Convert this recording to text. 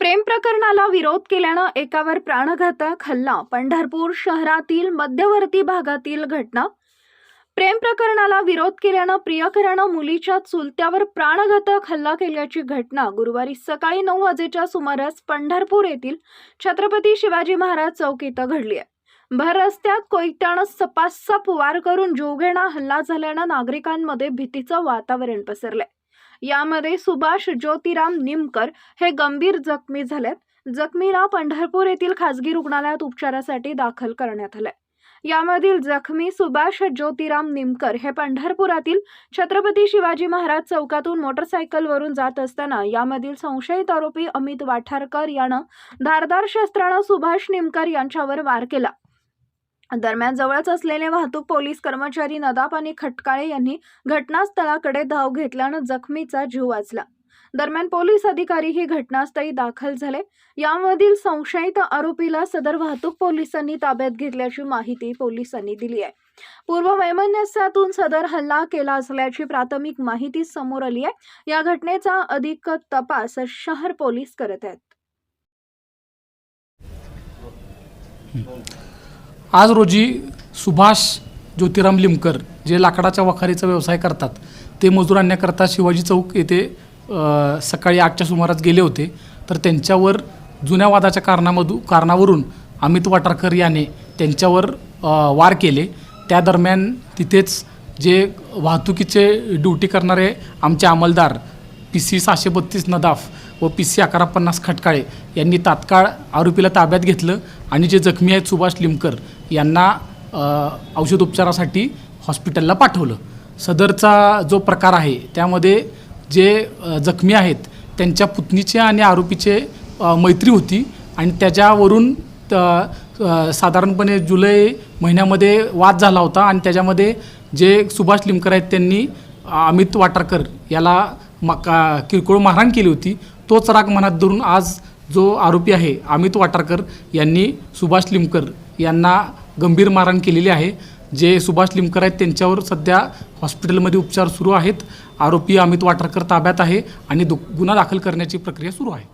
प्रेम प्रकरणाला विरोध केल्यानं एकावर प्राणघातक हल्ला पंढरपूर शहरातील मध्यवर्ती भागातील घटना. प्रेम प्रकरणाला विरोध केल्यानं प्रियकरानं मुलीच्या चुलत्यावर प्राणघातक हल्ला केल्याची घटना गुरुवारी सकाळी नऊ वाजेच्या सुमारास पंढरपूर येथील छत्रपती शिवाजी महाराज चौक इथं घडली आहे. भर रस्त्यात कोयत्यानं सपासप वार करून जीवघेणा हल्ला झाल्यानं नागरिकांमध्ये भीतीचं वातावरण पसरलंय. यामध्ये सुभाष ज्योतिराम निमकर हे गंभीर जखमी झालेत. जखमीला पंढरपूर येथील खासगी रुग्णालयात उपचारासाठी दाखल करण्यात आलंय. यामधील जखमी सुभाष ज्योतिराम निमकर हे पंढरपुरातील छत्रपती शिवाजी महाराज चौकातून मोटरसायकलवरून जात असताना यामधील संशयित आरोपी अमित वाठारकर यानं धारदार शस्त्रानं सुभाष निमकर यांच्यावर वार केला. दरम्यान जवळच असलेले वाहतूक पोलीस कर्मचारी नदाप आणि खटकाळे यांनी घटनास्थळाकडे धाव घेतल्यानं जखमीचा जीव वाचला. दरम्यान पोलीस अधिकारी ही घटनास्थळी दाखल झाले. यामधील संशयित आरोपीला सदर वाहतूक पोलिसांनी ताब्यात घेतल्याची माहिती पोलिसांनी दिली आहे. पूर्व वैमनस्यातून सदर हल्ला केला असल्याची प्राथमिक माहिती समोर आली आहे. या घटनेचा अधिक तपास शहर पोलीस करत आहेत. आज रोजी सुभाष ज्योतिराम लिमकर जे लाकडाच्या वखारीचा व्यवसाय करतात ते मजूर आणण्याकरता शिवाजी चौक येथे सकाळी आठच्या सुमारास गेले होते. तर त्यांच्यावर जुन्या वादाच्या कारणामधू कारणावरून अमित वाटारकर याने त्यांच्यावर वार केले. त्या दरम्यान तिथेच जे वाहतुकीचे ड्युटी करणारे आमचे अंमलदार पी सी सहाशे बत्तीस नदाफ व पी सी अकरा पन्नास खटकाळे यांनी तात्काळ आरोपीला ताब्यात घेतलं आणि जे जखमी आहेत सुभाष लिमकर यांना औषध औषधोपचारासाठी हॉस्पिटलला पाठवलं. सदरचा जो प्रकार आहे त्यामध्ये जे जखमी आहेत त्यांच्या पुतणीचे आणि आरोपीचे मैत्री होती आणि त्याच्यावरून त- साधारणपणे जुलै महिन्यामध्ये वाद झाला होता आणि त्याच्यामध्ये जे सुभाष लिमकर आहेत त्यांनी अमित वाटारकर याला मका किरकोळ मारहाण केली होती तोच राग मनात धरून आज जो आरोपी आहे अमित वाटारकर यांनी सुभाष लिमकर यांना गंभीर मारहाण केलेली आहे. जे सुभाष लिमकर आहेत त्यांच्यावर सध्या हॉस्पिटलमध्ये उपचार सुरू आहेत. आरोपी अमित वाटारकर ताब्यात आहे आणि दु गुन्हा दाखल करण्याची प्रक्रिया सुरू आहे.